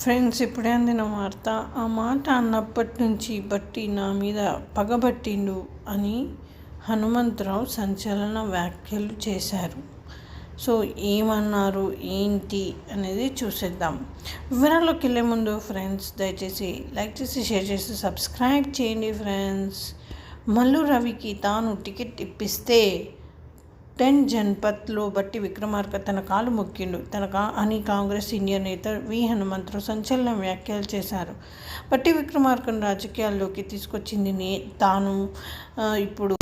Friends ఇప్పుడే అందిన వార్త ఆ మాట అన్నప్పటి నుంచి బట్టి నా మీద పగబట్టిండు అని హనుమంతరావు సంచలన వ్యాఖ్యలు చేశారు. సో ఏమన్నారు ఏంటి అనేది చూసేద్దాం. వివరాల్లోకి వెళ్ళే ముందు ఫ్రెండ్స్ దయచేసి లైక్ చేసి షేర్ చేసి సబ్స్క్రైబ్ చేయండి ఫ్రెండ్స్. మల్లు రవికి తాను టికెట్ ఇప్పిస్తే టెన్ జన్పత్లో బట్టి విక్రమార్క తన కాలు మొక్కిండు. తన కా అని కాంగ్రెస్ సీనియర్ నేత వి. హనుమంతరావు సంచలన వ్యాఖ్యలు చేశారు. బట్టి విక్రమార్కను రాజకీయాల్లోకి తీసుకొచ్చింది నే తాను ఇప్పుడు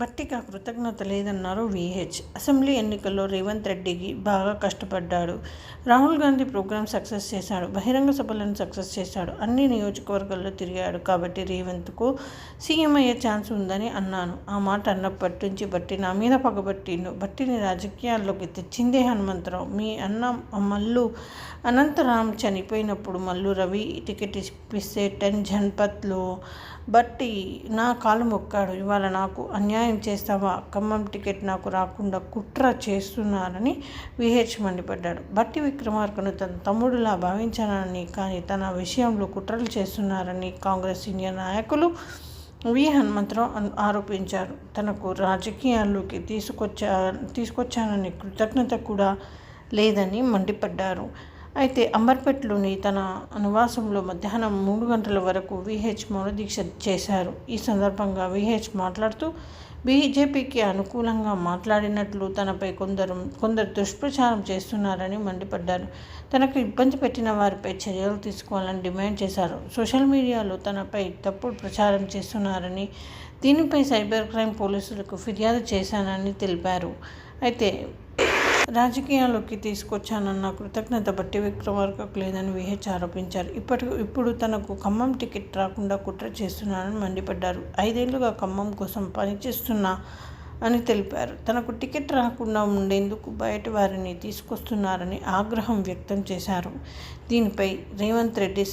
బట్టికి ఆ కృతజ్ఞత లేదన్నారు విహెచ్ అసెంబ్లీ ఎన్నికల్లో రేవంత్ రెడ్డికి బాగా కష్టపడ్డాడు. రాహుల్ గాంధీ ప్రోగ్రాం సక్సెస్ చేశాడు. బహిరంగ సభలను సక్సెస్ చేశాడు. అన్ని నియోజకవర్గాల్లో తిరిగాడు కాబట్టి రేవంత్కు సీఎం అయ్యే ఛాన్స్ ఉందని అన్నాను. ఆ మాట అన్నప్పటి నుంచి బట్టి నా మీద పగబట్టిండు. బట్టిని రాజకీయాల్లోకి తెచ్చిందే హనుమంతరావు. మీ అన్న మల్లు అనంతరాం చనిపోయినప్పుడు మల్లు రవి టికెట్ ఇప్పిస్తే టెన్ జన్పత్లో బట్టి నా కాలు మొక్కాడు. ఇవాళ నాకు అన్యాయం చేస్తావా? ఖమ్మం టికెట్ నాకు రాకుండా కుట్ర చేస్తున్నారని విహెచ్ మండిపడ్డాడు. బట్టి విక్రమార్కను తన తమ్ముడులా భావించానని కానీ తన విషయంలో కుట్రలు చేస్తున్నారని కాంగ్రెస్ సీనియర్ నాయకులు వి. హనుమంతరావు ఆరోపించారు. తనకు రాజకీయాల్లోకి తీసుకొచ్చా తీసుకొచ్చానని కృతజ్ఞత కూడా లేదని మండిపడ్డారు. అయితే అంబర్పేటలోని తన నివాసంలో మధ్యాహ్నం మూడు గంటల వరకు విహెచ్ మౌనదీక్ష చేశారు. ఈ సందర్భంగా విహెచ్ మాట్లాడుతూ బీజేపీకి అనుకూలంగా మాట్లాడినట్లు తనపై కొందరు కొందరు దుష్ప్రచారం చేస్తున్నారని మండిపడ్డారు. తనకు ఇబ్బంది పెట్టిన వారిపై చర్యలు తీసుకోవాలని డిమాండ్ చేశారు. సోషల్ మీడియాలో తనపై తప్పుడు ప్రచారం చేస్తున్నారని దీనిపై సైబర్ క్రైమ్ పోలీసులకు ఫిర్యాదు చేశానని తెలిపారు. అయితే రాజకీయాల్లోకి తీసుకొచ్చానన్న కృతజ్ఞత బట్టి విక్రమార్కకు లేదని విహెచ్ ఆరోపించారు. ఇప్పటి ఇప్పుడు తనకు ఖమ్మం టికెట్ రాకుండా కుట్ర చేస్తున్నానని మండిపడ్డారు. ఐదేళ్ళుగా ఖమ్మం కోసం పనిచేస్తున్నా అని తెలిపారు. తనకు టికెట్ రాకుండా ఉండేందుకు బయట వారిని తీసుకొస్తున్నారని ఆగ్రహం వ్యక్తం చేశారు. దీనిపై రేవంత్ రెడ్డి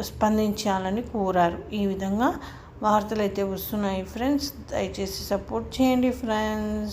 స్పందించాలని కోరారు. ఈ విధంగా వార్తలు అయితే వస్తున్నాయి. ఫ్రెండ్స్ దయచేసి సపోర్ట్ చేయండి. ఫ్రెండ్స్.